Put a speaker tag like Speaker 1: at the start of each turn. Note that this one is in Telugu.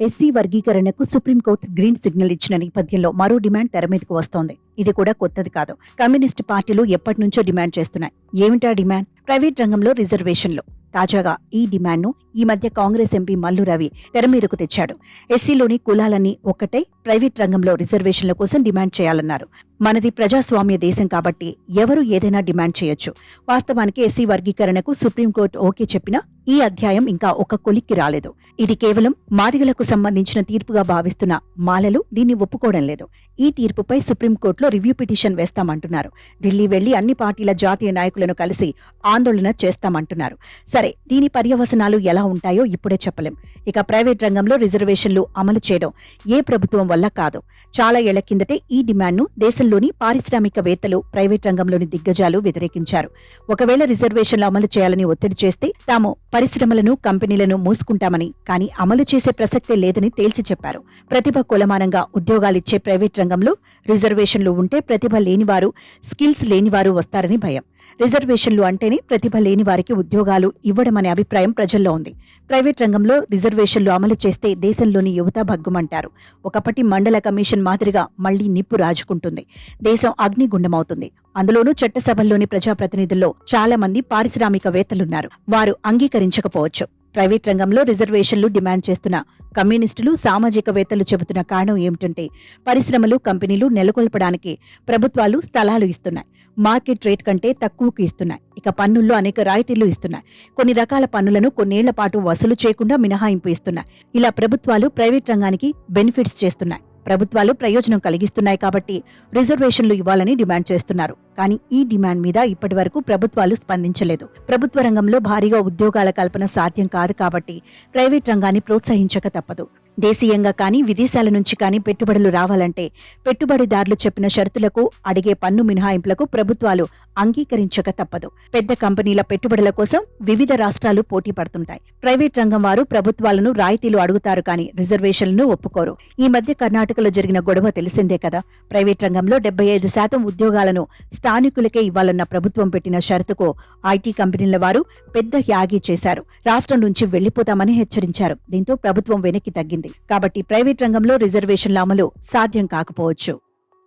Speaker 1: ఎస్సీ వర్గీకరణకు సుప్రీంకోర్టు గ్రీన్ సిగ్నల్ ఇచ్చిన నేపథ్యంలో మరో డిమాండ్ తెర మీదకు వస్తోంది. ఇది కూడా కొత్తది కాదు. కమ్యూనిస్ట్ పార్టీలు ఎప్పటి నుంచో డిమాండ్ చేస్తున్నాయి. ఏమిటా డిమాండ్? ప్రైవేట్ రంగంలో రిజర్వేషన్లు. తాజాగా ఈ డిమాండ్ను ఈ మధ్య కాంగ్రెస్ ఎంపీ మల్లు రవి తెరమీదకు తెచ్చాడు. ఎస్సీలోని కులాలన్నీ ఒక్కటై ప్రైవేట్ రంగంలో రిజర్వేషన్ల కోసం డిమాండ్ చేయాలన్నారు. మనది ప్రజాస్వామ్య దేశం కాబట్టి ఎవరు ఏదైనా డిమాండ్ చేయొచ్చు. వాస్తవానికి ఎస్సీ వర్గీకరణకు సుప్రీంకోర్టు ఓకే చెప్పినా ఈ అధ్యాయం ఇంకా ఒక కొలిక్కి రాలేదు. ఇది కేవలం మాదిగలకు సంబంధించిన తీర్పుగా భావిస్తున్న మాలలు దీన్ని ఒప్పుకోవడం లేదు. ఈ తీర్పుపై సుప్రీంకోర్టులో రివ్యూ పిటిషన్ వేస్తామంటున్నారు. ఢిల్లీ వెళ్ళి అన్ని పార్టీల జాతీయ నాయకులను కలిసి ఆందోళన చేస్తామంటున్నారు. సరే దీని పర్యవసనాలు ఎలా ఉంటాయో ఇప్పుడే చెప్పలేం. ఇక ప్రైవేట్ రంగంలో రిజర్వేషన్లు అమలు చేయడం ఏ ప్రభుత్వం వల్ల కాదు. చాలా ఏళ్ళ కిందటే ఈ డిమాండ్ను దేశంలోని పారిశ్రామికవేత్తలు ప్రైవేట్ రంగంలోని దిగ్గజాలు వ్యతిరేకించారు. ఒకవేళ రిజర్వేషన్లు అమలు చేయాలని ఒత్తిడి చేస్తే తాము పరిశ్రమలను కంపెనీలను మూసుకుంటామని కానీ అమలు చేసే ప్రసక్తే లేదని తేల్చి చెప్పారు. ప్రతిభ కులమానంగా ఉద్యోగాలిచ్చే ప్రైవేట్ రంగంలో రిజర్వేషన్లు ఉంటే ప్రతిభ లేనివారు స్కిల్స్ లేనివారు వస్తారని భయం. రిజర్వేషన్లు అంటేనే ప్రతిభ లేని వారికి ఉద్యోగాలు ఇవ్వడమనే అభిప్రాయం ప్రజల్లో ఉంది. ప్రైవేట్ రంగంలో రిజర్వేషన్లు అమలు చేస్తే దేశంలోని యువత భగ్గుమంటారు. ఒకప్పటి మండల కమిషన్ మాదిరిగా మళ్ళీ నిప్పు రాజుకుంటుంది. దేశం అగ్నిగుండమవుతుంది. అందులోనూ చట్టసభల్లోని ప్రజాప్రతినిధుల్లో చాలా మంది పారిశ్రామికవేత్తలున్నారు. వారు అంగీకరించకపోవచ్చు. ప్రైవేట్ రంగంలో రిజర్వేషన్లు డిమాండ్ చేస్తున్న కమ్యూనిస్టులు సామాజికవేత్తలు చెబుతున్న కారణం ఏమిటంటే పరిశ్రమలు కంపెనీలు నెలకొల్పడానికి ప్రభుత్వాలు స్థలాలు ఇస్తున్నాయి. మార్కెట్ రేట్ కంటే తక్కువకు ఇస్తున్నాయి. ఇక పన్నుల్లో అనేక రాయితీలు ఇస్తున్నాయి. కొన్ని రకాల పన్నులను కొన్నేళ్ళ పాటు వసూలు చేయకుండా మినహాయింపు ఇస్తున్నాయి. ఇలా ప్రభుత్వాలు ప్రైవేట్ రంగానికి బెనిఫిట్స్ చేస్తున్నాయి. ప్రభుత్వాలు ప్రయోజనం కలిగిస్తున్నాయి కాబట్టి రిజర్వేషన్లు ఇవ్వాలని డిమాండ్ చేస్తున్నారు. కానీ ఈ డిమాండ్ మీద ఇప్పటివరకు ప్రభుత్వాలు స్పందించలేదు. ప్రభుత్వ రంగంలో భారీగా ఉద్యోగాల కల్పన సాధ్యం కాదు కాబట్టి ప్రైవేట్ రంగాన్ని ప్రోత్సహించక తప్పదు. దేశీయంగా కానీ విదేశాల నుంచి కానీ పెట్టుబడులు రావాలంటే పెట్టుబడిదారులు చెప్పిన షరతులకు అడిగే పన్ను మినహాయింపులకు ప్రభుత్వాలు అంగీకరించక తప్పదు. పెద్ద కంపెనీల పెట్టుబడుల కోసం వివిధ రాష్ట్రాలు పోటీ పడుతుంటాయి. ప్రైవేట్ రంగం వారు ప్రభుత్వాలను రాయితీలు అడుగుతారు కానీ రిజర్వేషన్లను ఒప్పుకోరు. ఈ మధ్య కర్ణాటకలో జరిగిన గొడవ తెలిసిందే కదా. ప్రైవేట్ రంగంలో డెబ్బై ఐదు శాతం ఉద్యోగాలను స్థానికులకే ఇవ్వాలన్న ప్రభుత్వం పెట్టిన షరతుకు ఐటీ కంపెనీల వారు పెద్ద యాగి చేశారు. రాష్ట్రం నుంచి వెళ్ళిపోతామని హెచ్చరించారు. దీంతో ప్రభుత్వం వెనక్కి తగ్గింది. కాబట్టి ప్రైవేట్ రంగంలో రిజర్వేషన్ల అమలు సాధ్యం కాకపోవచ్చు.